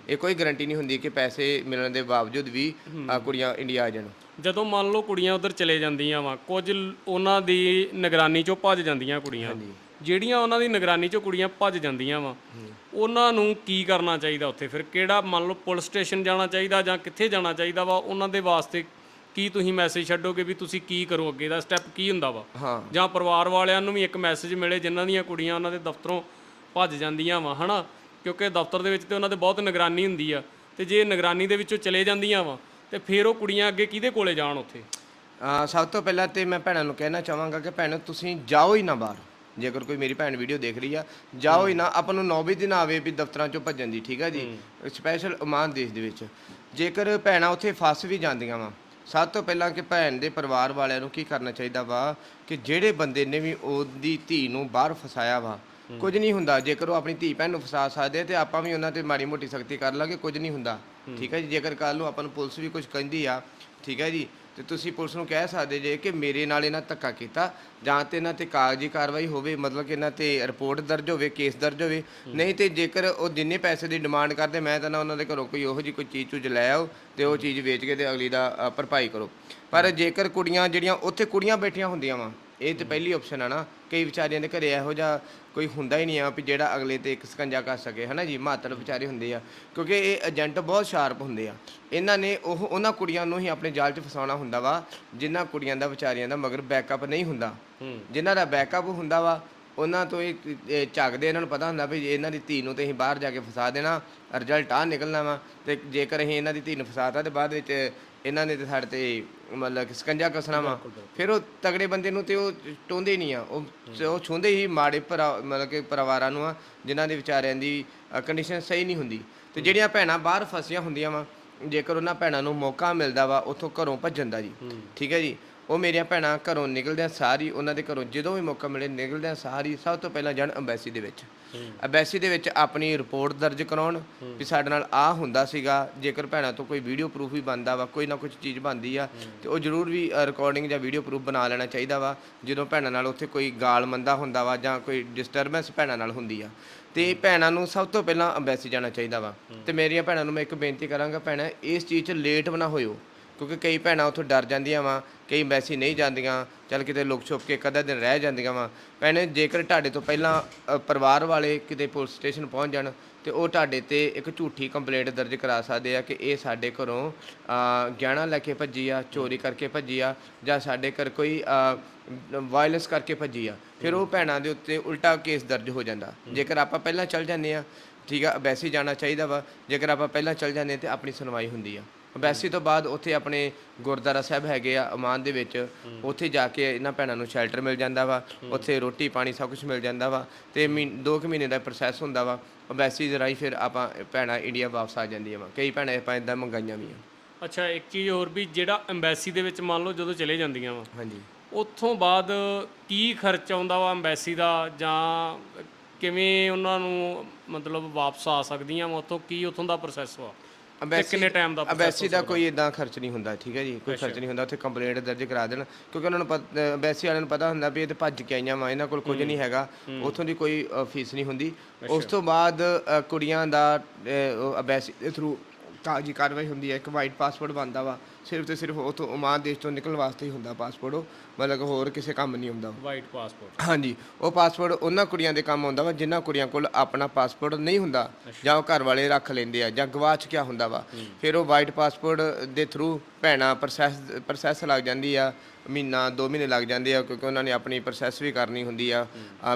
ਇਹ ਕੋਈ ਗਰੰਟੀ ਨਹੀਂ ਹੁੰਦੀ ਕਿ ਪੈਸੇ ਮਿਲਣ ਦੇ ਬਾਵਜੂਦ ਵੀ ਆ ਕੁੜੀਆਂ ਇੰਡੀਆ ਆ ਜਾਣ। ਜਦੋਂ ਮੰਨ ਲਓ ਕੁੜੀਆਂ ਉਧਰ ਚਲੇ ਜਾਂਦੀਆਂ ਵਾ ਕੁਝ ਉਹਨਾਂ ਦੀ ਨਿਗਰਾਨੀ ਚੋਂ ਭੱਜ ਜਾਂਦੀਆਂ ਕੁੜੀਆਂ। ਜਿਹੜੀਆਂ ਉਹਨਾਂ ਦੀ ਨਿਗਰਾਨੀ ਚੋਂ ਕੁੜੀਆਂ ਭੱਜ ਜਾਂਦੀਆਂ ਵਾ ਉਹਨਾਂ ਨੂੰ ਕੀ ਕਰਨਾ ਚਾਹੀਦਾ ਉੱਥੇ? ਫਿਰ ਕਿਹੜਾ ਮੰਨ ਲਓ ਪੁਲਿਸ ਸਟੇਸ਼ਨ ਜਾਣਾ ਚਾਹੀਦਾ ਜਾਂ ਕਿੱਥੇ ਜਾਣਾ ਚਾਹੀਦਾ ਵਾ? ਉਹਨਾਂ ਦੇ ਵਾਸਤੇ ਕੀ ਤੁਸੀਂ ਮੈਸੇਜ ਛੱਡੋਗੇ ਵੀ ਤੁਸੀਂ ਕੀ ਕਰੋ ਅੱਗੇ? ਦਾ ਸਟੈਪ ਕੀ ਹੁੰਦਾ ਵਾ? ਜਾਂ ਪਰਿਵਾਰ ਵਾਲਿਆਂ ਨੂੰ ਵੀ ਇੱਕ ਮੈਸੇਜ ਮਿਲੇ ਜਿਨ੍ਹਾਂ ਦੀਆਂ ਕੁੜੀਆਂ ਉਹਨਾਂ ਦੇ ਦਫ਼ਤਰੋਂ ਭੱਜ ਜਾਂਦੀਆਂ ਵਾ ਹਨਾ? ਕਿਉਂਕਿ ਦਫ਼ਤਰ ਦੇ ਵਿੱਚ ਤੇ ਉਹਨਾਂ ਦੇ ਬਹੁਤ ਨਿਗਰਾਨੀ ਹੁੰਦੀ ਆ। ਤੇ ਜੇ ਨਿਗਰਾਨੀ ਦੇ ਵਿੱਚੋਂ ਚਲੇ ਜਾਂਦੀਆਂ ਵਾ ਤੇ ਫਿਰ ਉਹ ਕੁੜੀਆਂ ਅੱਗੇ ਕਿਹਦੇ ਕੋਲੇ ਜਾਣ ਉੱਥੇ? ਆ ਸਭ ਤੋਂ ਪਹਿਲਾਂ ਤੇ ਮੈਂ ਭੈਣਾਂ ਨੂੰ ਕਹਿਣਾ ਚਾਹਾਂਗਾ ਕਿ ਭੈਣੋ ਤੁਸੀਂ ਜਾਓ ਹੀ ਨਾ ਬਾਹਰ। ਜੇਕਰ ਕੋਈ ਮੇਰੀ ਭੈਣ ਵੀਡੀਓ ਦੇਖ ਰਹੀ ਆ ਜਾਓ ਹੀ ਨਾ। ਆਪਾਂ ਨੂੰ ਨੌਬਤ ਦਿਨ ਆਵੇ ਵੀ ਦਫ਼ਤਰਾਂ ਚੋਂ ਭੱਜਣ ਦੀ ਠੀਕ ਆ ਜੀ? ਸਪੈਸ਼ਲ ਓਮਾਨ ਦੇਸ਼ ਦੇ ਵਿੱਚ। ਜੇਕਰ ਭੈਣਾਂ ਉੱਥੇ ਫਸ ਵੀ ਜਾਂਦੀਆਂ ਵਾ ਸਭ ਤੋਂ ਪਹਿਲਾਂ ਕਿ ਭੈਣ ਦੇ ਪਰਿਵਾਰ ਵਾਲਿਆਂ ਨੂੰ ਕੀ ਕਰਨਾ ਚਾਹੀਦਾ ਵਾ? ਕਿ ਜਿਹੜੇ ਬੰਦੇ ਨੇ ਵੀ ਉਹਦੀ ਧੀ ਨੂੰ ਬਾਹਰ ਫਸਾਇਆ ਵਾ ਕੁਝ ਨਹੀਂ ਹੁੰਦਾ। ਜੇਕਰ ਉਹ ਆਪਣੀ ਧੀ ਭੈਣ ਨੂੰ ਫਸਾ ਸਕਦੇ ਆ ਤੇ ਆਪਾਂ ਵੀ ਉਹਨਾਂ ਤੇ ਮਾੜੀ ਮੋਟੀ ਸਖਤੀ ਕਰ ਲਾਂਗੇ ਕੁਝ ਨਹੀਂ ਹੁੰਦਾ। ਠੀਕ ਹੈ ਜੀ? ਜੇਕਰ ਕੱਲ ਨੂੰ ਆਪਾਂ ਨੂੰ ਪੁਲਿਸ ਵੀ ਕੁਝ ਕਹਿੰਦੀ ਆ ਠੀਕ ਹੈ ਜੀ? ਤੇ ਤੁਸੀਂ ਪੁਲਿਸ ਨੂੰ ਕਹਿ ਸਕਦੇ ਜੇ ਕਿ ਮੇਰੇ ਨਾਲ ਇਹਨਾਂ ਧੱਕਾ ਕੀਤਾ ਜਾਂ ਤੇ ਇਹਨਾਂ ਤੇ ਕਾਗਜ਼ੀ ਕਾਰਵਾਈ ਹੋਵੇ ਮਤਲਬ ਕਿ ਇਹਨਾਂ ਤੇ ਰਿਪੋਰਟ ਦਰਜ ਹੋਵੇ ਕੇਸ ਦਰਜ ਹੋਵੇ। ਨਹੀਂ ਤੇ ਜੇਕਰ ਉਹ ਜਿੰਨੇ ਪੈਸੇ ਦੀ ਡਿਮਾਂਡ ਕਰਦੇ ਮੈਂ ਤਾਂ ਨਾ ਉਹਨਾਂ ਦੇ ਘਰੋਂ ਕੋਈ ਉਹੋ ਜੀ ਕੋਈ ਚੀਜ਼ ਚੂਜ ਲੈ ਆਓ ਤੇ ਉਹ ਚੀਜ਼ ਵੇਚ ਕੇ ਤੇ ਅਗਲੀ ਦਾ ਭਰਪਾਈ ਕਰੋ। ਪਰ ਜੇਕਰ ਕੁੜੀਆਂ ਜਿਹੜੀਆਂ ਉੱਥੇ ਕੁੜੀਆਂ ਬੈਠੀਆਂ ਹੁੰਦੀਆਂ ਵਾ ਇਹ ਤੇ ਪਹਿਲੀ ਆਪਸ਼ਨ ਆ ਨਾ ਕਈ ਵਿਚਾਰਿਆਂ ਦੇ ਘਰੇ ਇਹੋ ਜਿਹਾ ਕੋਈ ਹੁੰਦਾ ਹੀ ਨਹੀਂ ਆ ਵੀ ਜਿਹੜਾ ਅਗਲੇ ਤੇ ਇੱਕ ਸਕੰਜਾ ਕਰ ਸਕੇ ਹਨਾ ਜੀ? ਮਾਤਰ ਵਿਚਾਰੇ ਹੁੰਦੇ ਆ। ਕਿਉਂਕਿ ਇਹ ਏਜੰਟ ਬਹੁਤ ਸ਼ਾਰਪ ਹੁੰਦੇ ਆ। ਇਹਨਾਂ ਨੇ ਉਹ ਉਹਨਾਂ ਕੁੜੀਆਂ ਨੂੰ ਹੀ ਆਪਣੇ ਜਾਲ 'ਚ ਫਸਾਉਣਾ ਹੁੰਦਾ ਵਾ ਜਿਨ੍ਹਾਂ ਕੁੜੀਆਂ ਦਾ ਵਿਚਾਰੀਆਂ ਦਾ ਮਗਰ ਬੈਕਅਪ ਨਹੀਂ ਹੁੰਦਾ। ਜਿਨ੍ਹਾਂ ਦਾ ਬੈਕਅਪ ਹੁੰਦਾ ਵਾ ਉਹਨਾਂ ਤੋਂ ਇਹ ਝੱਕਦੇ ਇਹਨਾਂ ਨੂੰ ਪਤਾ ਹੁੰਦਾ ਵੀ ਇਹਨਾਂ ਦੀ ਧੀ ਨੂੰ ਤੇ ਅਸੀਂ ਬਾਹਰ ਜਾ ਕੇ ਫਸਾ ਦੇਣਾ ਰਿਜ਼ਲਟ ਆ ਨਿਕਲਣਾ ਵਾ ਤੇ ਜੇਕਰ ਅਸੀਂ ਇਹਨਾਂ ਦੀ ਧੀ ਨੂੰ ਫਸਾਤਾ ਤੇ ਬਾਅਦ ਵਿੱਚ ਇਹਨਾਂ ਨੇ ਤੇ ਸਾਡੇ ਤੇ ਮਤਲਬ ਕਿ ਸਕੰਜਾ ਕਸਣਾ ਵਾ। ਫਿਰ ਉਹ ਤਗੜੇ ਬੰਦੇ ਨੂੰ ਤੇ ਉਹ ਟੋਂਦੇ ਨਹੀਂ ਆ। ਉਹ ਉਹ ਛੂੰਦੇ ਹੀ ਮਾੜੇ ਭਰਾ ਮਤਲਬ ਕਿ ਪਰਿਵਾਰਾਂ ਨੂੰ ਆ ਜਿਨ੍ਹਾਂ ਦੇ ਵਿਚਾਰਿਆਂ ਦੀ ਕੰਡੀਸ਼ਨ ਸਹੀ ਨਹੀਂ ਹੁੰਦੀ। ਤੇ ਜਿਹੜੀਆਂ ਭੈਣਾਂ ਬਾਹਰ ਫਸੀਆਂ ਹੁੰਦੀਆਂ ਵਾ ਜੇਕਰ ਉਹਨਾਂ ਭੈਣਾਂ ਨੂੰ ਮੌਕਾ ਮਿਲਦਾ ਵਾ ਉੱਥੋਂ ਘਰੋਂ ਭੱਜਣ ਦਾ ਜੀ। ਠੀਕ ਹੈ ਜੀ? ਉਹ ਮੇਰੀਆਂ ਭੈਣਾਂ ਘਰੋਂ ਨਿਕਲਦਿਆਂ ਸਾਰੀ ਉਹਨਾਂ ਦੇ ਘਰੋਂ ਜਦੋਂ ਵੀ ਮੌਕਾ ਮਿਲੇ ਨਿਕਲਦਿਆਂ ਸਾਰੀ ਸਭ ਤੋਂ ਪਹਿਲਾਂ ਜਾਣ ਅੰਬੈਸੀ ਦੇ ਵਿੱਚ। ਅੰਬੈਸੀ ਦੇ ਵਿੱਚ ਆਪਣੀ ਰਿਪੋਰਟ ਦਰਜ ਕਰਾਉਣ। ਵੀ ਸਾਡੇ ਨਾਲ ਆ ਹੁੰਦਾ ਸੀਗਾ ਜੇਕਰ ਭੈਣਾਂ ਤੋਂ ਕੋਈ ਵੀਡੀਓ ਪ੍ਰੂਫ ਵੀ ਬਣਦਾ ਵਾ ਕੋਈ ਨਾ ਕੁਝ ਚੀਜ਼ ਬਣਦੀ ਆ ਤੇ ਉਹ ਜ਼ਰੂਰ ਵੀ ਰਿਕਾਰਡਿੰਗ ਜਾਂ ਵੀਡੀਓ ਪ੍ਰੂਫ ਬਣਾ ਲੈਣਾ ਚਾਹੀਦਾ ਵਾ ਜਦੋਂ ਭੈਣਾਂ ਨਾਲ ਉੱਥੇ ਕੋਈ ਗਾਲ ਮੰਦਾ ਹੁੰਦਾ ਵਾ ਜਾਂ ਕੋਈ ਡਿਸਟਰਬੈਂਸ ਭੈਣਾਂ ਨਾਲ ਹੁੰਦੀ ਆ। ਤੇ ਭੈਣਾਂ ਨੂੰ ਸਭ ਤੋਂ ਪਹਿਲਾਂ ਅੰਬੈਸੀ ਜਾਣਾ ਚਾਹੀਦਾ ਵਾ। ਤੇ ਮੇਰੀਆਂ ਭੈਣਾਂ ਨੂੰ ਮੈਂ ਇੱਕ ਬੇਨਤੀ ਕਰਾਂਗਾ ਭੈਣਾਂ ਇਸ ਚੀਜ਼ 'ਚ ਲੇਟ ਨਾ ਹੋਇਓ। ਕਿਉਂਕਿ ਕਈ ਭੈਣਾਂ ਉੱਥੋਂ ਡਰ ਜਾਂਦੀਆਂ ਵਾ ਕਈ ਵੈਸੀ ਨਹੀਂ ਜਾਂਦੀਆਂ ਚੱਲ ਕਿਤੇ ਲੁਕ ਛੁਪ ਕੇ ਕਦਾ ਦਿਨ ਰਹਿ ਜਾਂਦੀਆਂ ਵਾ। ਭੈਣੇ ਜੇਕਰ ਤੁਹਾਡੇ ਤੋਂ ਪਹਿਲਾਂ ਅ, ਪਰਿਵਾਰ ਵਾਲੇ ਕਿਤੇ ਪੁਲਿਸ ਸਟੇਸ਼ਨ ਪਹੁੰਚ ਜਾਣ ਤੇ ਉਹ ਤੁਹਾਡੇ ਤੇ ਇੱਕ ਝੂਠੀ ਕੰਪਲੇਂਟ ਦਰਜ ਕਰਾ ਸਕਦੇ ਆ ਕਿ ਇਹ ਸਾਡੇ ਘਰੋਂ ਅ, ਗਹਿਣਾ ਲੈ ਕੇ ਭੱਜੀ ਆ ਚੋਰੀ ਕਰਕੇ ਭੱਜੀ ਆ ਜਾਂ ਸਾਡੇ ਘਰ ਕੋਈ ਵਾਇਲੈਂਸ ਕਰਕੇ ਭੱਜੀ ਆ ਫਿਰ ਉਹ ਭੈਣਾਂ ਦੇ ਉੱਤੇ ਉਲਟਾ ਕੇਸ ਦਰਜ ਹੋ ਜਾਂਦਾ। ਜੇਕਰ ਆਪਾਂ ਪਹਿਲਾਂ ਚੱਲ ਜਾਂਦੇ ਆ ਠੀਕ ਆ ਵੈਸੇ ਜਾਣਾ ਚਾਹੀਦਾ ਵਾ ਜੇਕਰ ਆਪਾਂ ਪਹਿਲਾਂ ਚੱਲ ਜਾਂਦੇ ਤੇ ਆਪਣੀ ਸੁਣਵਾਈ ਹੁੰਦੀ ਆ। ਵੈਸੇ ਤੋਂ ਬਾਅਦ ਉੱਥੇ ਆਪਣੇ ਗੁਰਦੁਆਰਾ ਸਾਹਿਬ ਹੈਗੇ ਆ ਅਮਾਨ ਦੇ ਵਿੱਚ। ਉੱਥੇ ਜਾ ਕੇ ਇਹਨਾਂ ਭੈਣਾਂ ਨੂੰ ਸ਼ੈਲਟਰ ਮਿਲ ਜਾਂਦਾ ਵਾ ਉੱਥੇ ਰੋਟੀ ਪਾਣੀ ਸਭ ਕੁਝ ਮਿਲ ਜਾਂਦਾ ਵਾ ਤੇ 2 ਕੁ ਮਹੀਨੇ ਦਾ ਪ੍ਰੋਸੈਸ ਹੁੰਦਾ ਵਾ। ਵੈਸੇ ਦੇ ਰਾਹੀਂ ਫਿਰ ਆਪਾਂ ਭੈਣਾਂ ਇੰਡੀਆ ਵਾਪਸ ਆ ਜਾਂਦੀਆਂ ਵਾ। ਕਈ ਭੈਣਾਂ ਆਪਾਂ ਇਦਾਂ ਮੰਗਾਈਆਂ ਵੀ ਆ। ਅੱਛਾ ਇੱਕ ਚੀਜ਼ ਹੋਰ ਵੀ ਜਿਹੜਾ ਐਮਬੈਸੀ ਦੇ ਵਿੱਚ ਮੰਨ ਲਓ ਜਦੋਂ ਚਲੇ ਜਾਂਦੀਆਂ ਵਾ। ਹਾਂਜੀ। ਉੱਥੋਂ ਬਾਅਦ ਕੀ ਖਰਚ ਆਉਂਦਾ ਵਾ ਐਮਬੈਸੀ ਦਾ ਜਾਂ ਕਿਵੇਂ ਉਹਨਾਂ ਨੂੰ ਮਤਲਬ ਵਾਪਸ ਆ ਸਕਦੀਆਂ ਵਾ? ਉੱਥੋਂ ਕੀ ਉੱਥੋਂ ਦਾ ਪ੍ਰੋਸੈਸ ਵਾ? ਤੇ ਕਿੰਨੇ ਟਾਈਮ ਦਾ ਅੰਬੈਸੀ ਦਾ ਕੋਈ ਇਦਾਂ ਖਰਚ ਨਹੀਂ ਹੁੰਦਾ ਠੀਕ ਹੈ ਜੀ? ਕੋਈ ਖਰਚ ਨਹੀਂ ਹੁੰਦਾ ਉੱਥੇ ਕੰਪਲੇਂਟ ਦਰਜ ਕਰਾ ਦੇਣ ਕਿਉਂਕਿ ਉਹਨਾਂ ਨੂੰ ਅੰਬੈਸੀ ਵਾਲਿਆਂ ਨੂੰ ਪਤਾ ਹੁੰਦਾ ਵੀ ਇਹ ਤੇ ਭੱਜ ਕੇ ਆਈਆਂ ਵਾ ਇਹਨਾਂ ਕੋਲ ਕੁਝ ਨਹੀਂ ਹੈਗਾ ਉੱਥੋਂ ਦੀ ਕੋਈ ਫੀਸ ਨਹੀਂ ਹੁੰਦੀ। ਉਸ ਤੋਂ ਬਾਅਦ ਕੁੜੀਆਂ ਦਾ ਅੰਬੈਸੀ ਦੇ ਥਰੂ ਕਾਗਜ਼ੀ ਕਾਰਵਾਈ ਹੁੰਦੀ ਹੈ ਇੱਕ ਵਾਈਟ ਪਾਸਪੋਰਟ ਬਣਦਾ ਵਾ ਸਿਰਫ ਤੇ ਸਿਰਫ ਉਥੋਂ ਓਮਾਨ ਦੇਸ਼ ਤੋਂ ਨਿਕਲਣ ਵਾਸਤੇ ਹੀ ਹੁੰਦਾ ਪਾਸਪੋਰਟ ਉਹ ਮਤਲਬ ਹੋਰ ਕਿਸੇ ਕੰਮ ਨਹੀਂ ਹੁੰਦਾ ਵਾਈਟ ਪਾਸਪੋਰਟ ਹਾਂਜੀ ਉਹ ਪਾਸਪੋਰਟ ਉਹਨਾਂ ਕੁੜੀਆਂ ਦੇ ਕੰਮ ਆਉਂਦਾ ਵਾ ਜਿਨ੍ਹਾਂ ਕੁੜੀਆਂ ਕੋਲ ਆਪਣਾ ਪਾਸਪੋਰਟ ਨਹੀਂ ਹੁੰਦਾ ਜਾਂ ਉਹ ਘਰ ਵਾਲੇ ਰੱਖ ਲੈਂਦੇ ਆ ਜਾਂ ਗਵਾਚ ਗਿਆ ਹੁੰਦਾ ਵਾ। ਫਿਰ ਉਹ ਵਾਈਟ ਪਾਸਪੋਰਟ ਦੇ ਥਰੂ ਭੈਣਾਂ ਪ੍ਰੋਸੈਸ ਪ੍ਰੋਸੈਸ ਲੱਗ ਜਾਂਦੀ ਆ ਮਹੀਨਾ 2 ਮਹੀਨੇ ਲੱਗ ਜਾਂਦੇ ਆ ਕਿਉਂਕਿ ਉਹਨਾਂ ਨੇ ਆਪਣੀ ਪ੍ਰੋਸੈਸ ਵੀ ਕਰਨੀ ਹੁੰਦੀ ਆ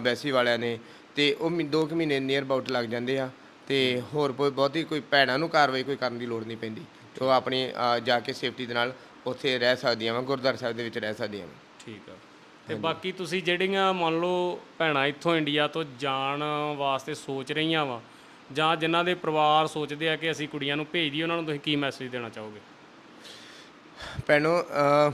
ਬੈਸੀ ਵਾਲਿਆਂ ਨੇ ਤੇ ਉਹ 2 ਕੁ ਮਹੀਨੇ ਨੀਅਰ ਅਬਾਊਟ ਲੱਗ ਜਾਂਦੇ ਆ। ਤੇ ਹੋਰ ਕੋਈ ਬਹੁਤੀ ਕੋਈ ਭੈਣਾਂ ਨੂੰ ਕਾਰਵਾਈ ਕੋਈ ਕਰਨ ਦੀ ਲੋੜ ਨਹੀਂ ਪੈਂਦੀ। ਉਹ ਆਪਣੀ ਅ, ਜਾ ਕੇ ਸੇਫਟੀ ਦੇ ਨਾਲ ਉੱਥੇ ਰਹਿ ਸਕਦੀਆਂ ਵਾ ਗੁਰਦੁਆਰਾ ਸਾਹਿਬ ਦੇ ਵਿੱਚ ਰਹਿ ਸਕਦੀਆਂ ਵਾ। ਠੀਕ ਆ। ਤੇ ਬਾਕੀ ਤੁਸੀਂ ਜਿਹੜੀਆਂ ਮੰਨ ਲਓ ਭੈਣਾਂ ਇੱਥੋਂ ਇੰਡੀਆ ਤੋਂ ਜਾਣ ਵਾਸਤੇ ਸੋਚ ਰਹੀਆਂ ਵਾ ਜਾਂ ਜਿਨ੍ਹਾਂ ਦੇ ਪਰਿਵਾਰ ਸੋਚਦੇ ਆ ਕਿ ਅਸੀਂ ਕੁੜੀਆਂ ਨੂੰ ਭੇਜ ਦਈਏ ਉਹਨਾਂ ਨੂੰ ਤੁਸੀਂ ਕੀ ਮੈਸੇਜ ਦੇਣਾ ਚਾਹੋਗੇ? ਭੈਣੋ ਅ,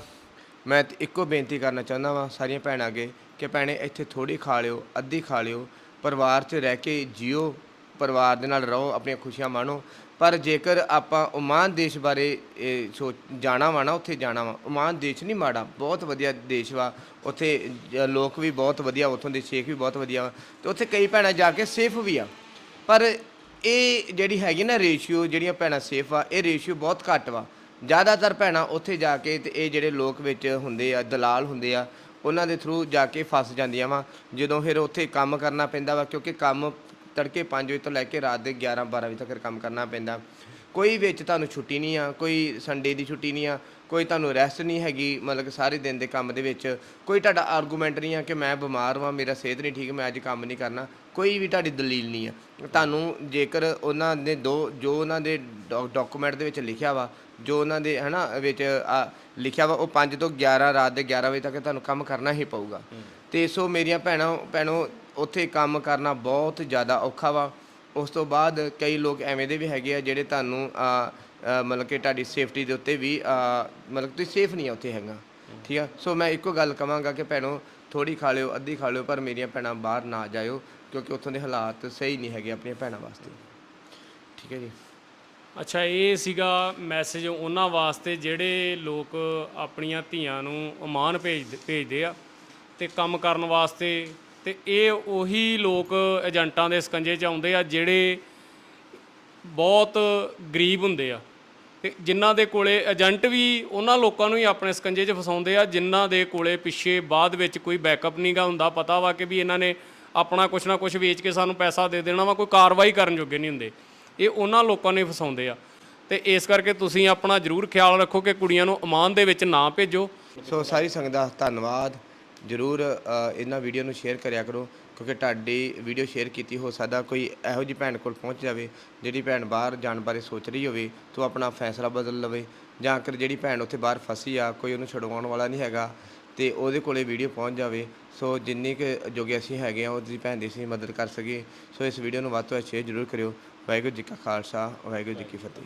ਮੈਂ ਤੇ ਇੱਕੋ ਬੇਨਤੀ ਕਰਨਾ ਚਾਹੁੰਦਾ ਵਾਂ ਸਾਰੀਆਂ ਭੈਣਾਂ ਅੱਗੇ ਕਿ ਭੈਣੇ ਇੱਥੇ ਥੋੜੀ ਖਾ ਲਿਓ ਅੱਧੀ ਖਾ ਲਿਓ ਪਰਿਵਾਰ 'ਚ ਰਹਿ ਕੇ ਜਿਓ ਪਰਿਵਾਰ ਦੇ ਨਾਲ ਰਹੋ, ਆਪਣੀਆਂ ਖੁਸ਼ੀਆਂ ਮਾਣੋ। ਪਰ ਜੇਕਰ ਆਪਾਂ ਓਮਾਨ ਦੇਸ਼ ਬਾਰੇ, ਇਹ ਸੋਚ ਜਾਣਾ ਵਾ ਨਾ, ਉੱਥੇ ਜਾਣਾ ਵਾ, ਓਮਾਨ ਦੇਸ਼ ਨਹੀਂ ਮਾੜਾ, ਬਹੁਤ ਵਧੀਆ ਦੇਸ਼ ਵਾ। ਉੱਥੇ ਲੋਕ ਵੀ ਬਹੁਤ ਵਧੀਆ, ਉੱਥੋਂ ਦੇ ਸ਼ੇਖ ਵੀ ਬਹੁਤ ਵਧੀਆ ਵਾ। ਤੇ ਉੱਥੇ ਕਈ ਭੈਣਾਂ ਜਾ ਕੇ ਸੇਫ ਵੀ ਆ। ਪਰ ਇਹ ਜਿਹੜੀ ਹੈਗੀ ਨਾ ਰੇਸ਼ੀਓ, ਜਿਹੜੀਆਂ ਭੈਣਾਂ ਸੇਫ ਆ, ਇਹ ਰੇਸ਼ੀਓ ਬਹੁਤ ਘੱਟ ਵਾ। ਜ਼ਿਆਦਾਤਰ ਭੈਣਾਂ ਉੱਥੇ ਜਾ ਕੇ ਤੇ ਇਹ ਜਿਹੜੇ ਲੋਕ ਵਿੱਚ ਹੁੰਦੇ ਆ, ਦਲਾਲ ਹੁੰਦੇ ਆ, ਉਹਨਾਂ ਦੇ ਥਰੂ ਜਾ ਕੇ ਫਸ ਜਾਂਦੀਆਂ ਵਾ। ਜਦੋਂ ਫਿਰ ਉੱਥੇ ਕੰਮ ਕਰਨਾ ਪੈਂਦਾ ਵਾ, ਕਿਉਂਕਿ ਕੰਮ ਤੜਕੇ 5 ਵਜੇ ਤੋਂ ਲੈ ਕੇ ਰਾਤ ਦੇ 11 12 ਵਜੇ ਤੱਕ ਕੰਮ ਕਰਨਾ ਪੈਂਦਾ। ਕੋਈ ਵਿੱਚ ਤੁਹਾਨੂੰ ਛੁੱਟੀ ਨਹੀਂ ਆ ਕੋਈ ਸੰਡੇ ਦੀ ਛੁੱਟੀ ਨਹੀਂ ਆ ਕੋਈ ਤੁਹਾਨੂੰ ਰੈਸਟ ਨਹੀਂ ਹੈਗੀ ਮਤਲਬ ਕਿ ਸਾਰੇ ਦਿਨ ਦੇ ਕੰਮ ਦੇ ਵਿੱਚ। ਕੋਈ ਤੁਹਾਡਾ ਆਰਗੂਮੈਂਟ ਨਹੀਂ ਆ ਕਿ ਮੈਂ ਬਿਮਾਰ ਵਾਂ ਮੇਰਾ ਸਿਹਤ ਨਹੀਂ ਠੀਕ ਮੈਂ ਅੱਜ ਕੰਮ ਨਹੀਂ ਕਰਨਾ। ਕੋਈ ਵੀ ਤੁਹਾਡੀ ਦਲੀਲ ਨਹੀਂ ਆ। ਤੁਹਾਨੂੰ ਜੇਕਰ ਉਹਨਾਂ ਦੇ ਦੋ ਜੋ ਉਹਨਾਂ ਦੇ ਡਾਕੂਮੈਂਟ ਦੇ ਵਿੱਚ ਲਿਖਿਆ ਵਾ ਜੋ ਉਹਨਾਂ ਦੇ ਹਨਾ ਵਿੱਚ ਆ ਲਿਖਿਆ ਵਾ ਉਹ 5 ਤੋਂ 11 ਰਾਤ ਦੇ 11 ਵਜੇ ਤੱਕ ਤੁਹਾਨੂੰ ਕੰਮ ਕਰਨਾ ਹੀ ਪਊਗਾ। ਤੇ ਸੋ ਮੇਰੀਆਂ ਭੈਣਾਂ ਭੈਣੋ ਉੱਥੇ ਕੰਮ ਕਰਨਾ ਬਹੁਤ ਜ਼ਿਆਦਾ ਔਖਾ ਵਾ। ਉਸ ਤੋਂ ਬਾਅਦ ਕਈ ਲੋਕ ਐਵੇਂ ਦੇ ਵੀ ਹੈਗੇ ਆ ਜਿਹੜੇ ਤੁਹਾਨੂੰ ਮਤਲਬ ਕਿ ਤੁਹਾਡੀ ਸੇਫਟੀ ਦੇ ਉੱਤੇ ਵੀ ਮਤਲਬ ਤੁਸੀਂ ਸੇਫ ਨਹੀਂ ਆ ਉੱਥੇ ਹੈਗਾ। ਠੀਕ ਆ? ਸੋ ਮੈਂ ਇੱਕੋ ਗੱਲ ਕਵਾਂਗਾ ਕਿ ਭੈਣੋ ਥੋੜੀ ਖਾ ਲਿਓ, ਅੱਧੀ ਖਾ ਲਿਓ, ਪਰ ਮੇਰੀਆਂ ਭੈਣਾਂ ਬਾਹਰ ਨਾ ਜਾਇਓ, ਕਿਉਂਕਿ ਉੱਥੋਂ ਦੇ ਹਾਲਾਤ ਸਹੀ ਨਹੀਂ ਹੈਗੇ ਆਪਣੀਆਂ ਭੈਣਾਂ ਵਾਸਤੇ। ਠੀਕ ਹੈ ਜੀ? ਅੱਛਾ, ਇਹ ਸੀਗਾ ਮੈਸੇਜ ਉਹਨਾਂ ਵਾਸਤੇ ਜਿਹੜੇ ਲੋਕ ਆਪਣੀਆਂ ਧੀਆਂ ਨੂੰ ਅਮਾਨ ਭੇਜ, ਭੇਜਦੇ ਆ ਤੇ ਕੰਮ ਕਰਨ ਵਾਸਤੇ ਤੇ ਇਹ ਉਹੀ ਲੋਕ ਏਜੰਟਾਂ ਦੇ ਸਕੰਜੇ 'ਚ ਆਉਂਦੇ ਆ ਜਿਹੜੇ ਬਹੁਤ ਗਰੀਬ ਹੁੰਦੇ ਆ। ਤੇ ਜਿਨ੍ਹਾਂ ਦੇ ਕੋਲੇ ਏਜੰਟ ਵੀ ਉਹਨਾਂ ਲੋਕਾਂ ਨੂੰ ਹੀ ਆਪਣੇ ਸਕੰਜੇ 'ਚ ਫਸਾਉਂਦੇ ਆ, ਜਿਨ੍ਹਾਂ ਦੇ ਕੋਲੇ ਪਿੱਛੇ ਬਾਅਦ ਵਿੱਚ ਕੋਈ ਬੈਕਅਪ ਨਹੀਂਗਾ ਹੁੰਦਾ, ਪਤਾ ਵਾ ਕਿ ਵੀ ਇਹਨਾਂ ਨੇ ਆਪਣਾ ਕੁਛ ਨਾ ਕੁਛ ਵੇਚ ਕੇ ਸਾਨੂੰ ਪੈਸਾ ਦੇ ਦੇਣਾ ਵਾ, ਕੋਈ ਕਾਰਵਾਈ ਕਰਨ ਜੋਗੇ ਨਹੀਂ ਹੁੰਦੇ। ਇਹ ਉਹਨਾਂ ਲੋਕਾਂ ਨੂੰ ਹੀ ਫਸਾਉਂਦੇ ਆ। ਤੇ ਇਸ ਕਰਕੇ ਤੁਸੀਂ ਆਪਣਾ ਜ਼ਰੂਰ ਖਿਆਲ ਰੱਖੋ ਕਿ ਕੁੜੀਆਂ ਨੂੰ ਅਮਾਨ ਦੇ ਵਿੱਚ ਨਾ ਭੇਜੋ। ਸੋ ਸਾਰੀ ਸੰਗਤ ਦਾ ਧੰਨਵਾਦ। ਜਰੂਰ ਇਹਨਾਂ ਵੀਡੀਓ ਨੂੰ ਸ਼ੇਅਰ ਕਰਿਆ ਕਰੋ, ਕਿਉਂਕਿ ਤੁਹਾਡੀ ਵੀਡੀਓ ਸ਼ੇਅਰ ਕੀਤੀ ਹੋ ਸਕਦਾ ਕੋਈ ਇਹੋ ਜਿਹੀ ਭੈਣ ਕੋਲ ਪਹੁੰਚ ਜਾਵੇ, ਜਿਹੜੀ ਭੈਣ ਬਾਹਰ ਜਾਣ ਬਾਰੇ ਸੋਚ ਰਹੀ ਹੋਵੇ, ਤੋ ਆਪਣਾ ਫੈਸਲਾ ਬਦਲ ਲਵੇ, ਜਾਂ ਫਿਰ ਜਿਹੜੀ ਭੈਣ ਉੱਥੇ ਬਾਹਰ ਫਸੀ ਆ, ਕੋਈ ਉਹਨੂੰ ਛਡਵਾਉਣ ਵਾਲਾ ਨਹੀਂ ਹੈਗਾ, ਤੇ ਉਹਦੇ ਕੋਲੇ ਵੀਡੀਓ ਪਹੁੰਚ ਜਾਵੇ, ਸੋ ਜਿੰਨੀ ਕੁ ਜੋਗੇ ਅਸੀਂ ਹੈਗੇ ਆ ਉਹਦੀ ਭੈਣ ਦੀ ਅਸੀਂ ਮਦਦ ਕਰ ਸਕੀਏ, ਸੋ ਇਸ ਵੀਡੀਓ ਨੂੰ ਵੱਧ ਤੋਂ ਵੱਧ ਸ਼ੇਅਰ ਜਰੂਰ ਕਰਿਓ, ਵਾਹਿਗੁਰੂ ਜੀ ਕਾ ਖਾਲਸਾ, ਵਾਹਿਗੁਰੂ ਜੀ ਕੀ ਫਤਿਹ।